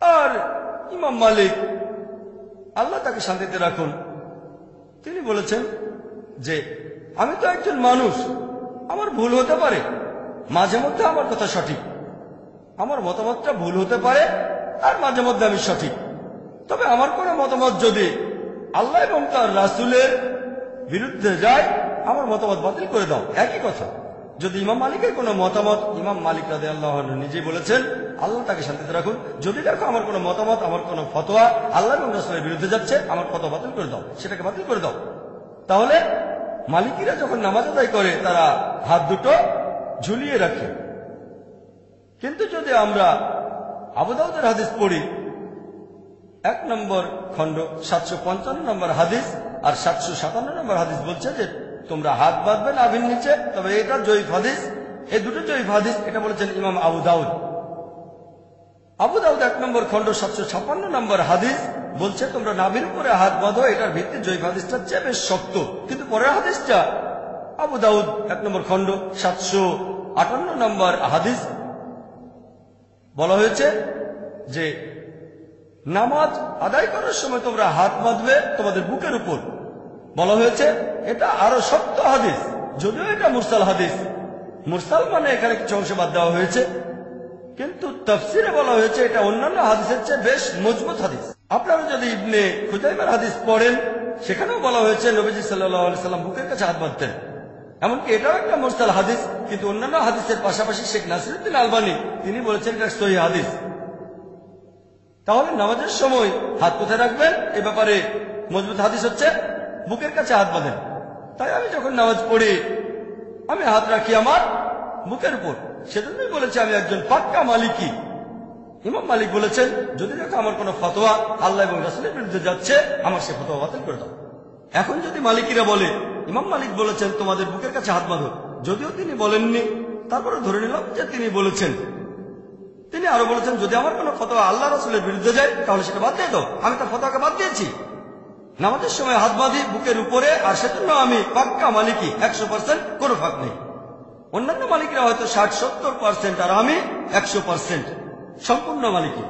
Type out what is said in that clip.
আর ইমাম মালিক, আল্লাহ তাকে শান্তিতে রাখুন। তিনি বলেছেন যে, আমি তো একজন মানুষ, আমার ভুল হতে পারে, মাঝে মধ্যে আমার কথা সঠিক। আমার মতামতটা ভুল হতে পারে আর মাঝে মধ্যে আমি সঠিক। তবে আমার কোনো মতামত যদি আল্লাহ এবং তার রাসুলের বিরুদ্ধে যায়, আমার মতামত বাতিল করে দাও। একই কথা। যদি ইমাম মালিকের কোনো মতামত, ইমাম মালিক রাদে আল্লাহ নিজেই বলেছেন, আল্লাহ তাকে শান্তিতে রাখুন। যদি দেখো আমার কোনো মতামত, আমার কোনো ফতোয়া, আল্লাহ এবং বিরুদ্ধে যাচ্ছে, আমার ফতোয়া বাতিল করে দাও, সেটাকে বাতিল করে দাও। তাহলে মালিকিরা যখন নামাজ আদায় করে, তারা হাত দুটো ঝুলিয়ে রাখে। কিন্তু যদি আমরা আবুদাউদের হাদিস পড়ি, এক নম্বর খণ্ড, সাতশো পঞ্চান্ন নম্বর হাদিস আর সাতশো সাতান্ন নম্বর হাদিস বলছে যে তোমরা হাত বাঁধবে নাভির নিচে, তবে এটা জয়ীফ হাদিস। এই দুটো জয়ীফ হাদিস, এটা বলেছেন ইমাম আবু দাউদ। আবু দাউদ এক নম্বর খণ্ড, সাতশো ছাপ্পান্ন নম্বর হাদিস, বলছে, তোমরা নাভির উপরে হাত বাঁধো, এটার ভিত্তি জয়ীফ হাদিসটা চেয়ে বেশ শক্ত। কিন্তু পরের হাদিসটা, আবু দাউদ এক নম্বর খণ্ড, সাতশো আটান্ন নম্বর হাদিস, বলা হয়েছে যে, নামাজ আদায় করার সময় তোমরা হাত বাঁধবে তোমাদের বুকের উপর। বলা হয়েছে, এটা আরও শক্ত হাদিস। যদিও এটা মুরসাল হাদিস। মুরসাল মানে এখানে কিছু অংশ বাদ দেওয়া হয়েছে। কিন্তু তফসিরে বলা হয়েছে, এটা অন্যান্য হাদিসের চেয়ে বেশ মজবুত হাদিস। আপনারা যদি ইবনে খুজাইমার হাদিস পড়েন, সেখানেও বলা হয়েছে, নবীজি সাল্লাম বুকের কাছে হাত বাঁধতেন। এমনকি এটাও একটা মুরসাল হাদিস, কিন্তু অন্যান্য হাদিসের পাশাপাশি শেখ নাসিরুদ্দিন আলবানী, তিনি বলেছেন এটা সহি হাদিস। তাহলে নামাজের সময় হাত কোথায় রাখবেন? এ ব্যাপারে মজবুত হাদিস হচ্ছে বুকের কাছে হাত বাঁধেন তাই আমি যখন নামাজ পড়ি, আমি হাত রাখি আমার বুকের উপর। সেজন্যই বলেছি আমি একজন পাক্কা মালিকই। ইমাম মালিক বলেছেন, যদি দেখো আমার কোনো ফতোয়া আল্লাহ এবং রাসুলের বিরুদ্ধে যাচ্ছে, আমার সে ফতোয়া বাতিল করে দাও। এখন যদি মালিকিরা বলে, ইমাম মালিক বলেছেন তোমাদের বুকের কাছে হাত বাঁধো। যদিও তিনি বলেননি তারপরে ধরে নিলাম যে তিনি বলেছেন। তিনি আরও বলেছেন, যদি আমার কোনো ফতোয়া আল্লাহ রসুলের বিরুদ্ধে যায়, তাহলে সেটা বাদ দিয়ে দাও। আমি তার ফতোয়াকে বাদ দিয়েছি। নামাজের সময় হাত বাঁধি, বুকের উপরে, আর সেজন্য আমি পাক্কা মালিকই, একশো পার্সেন্ট কোনো ফাঁক নেই। অন্যান্য মালিকরা হয়তো ষাট, সত্তর পার্সেন্ট আর আমি একশো পার্সেন্ট সম্পূর্ণ মালিকই।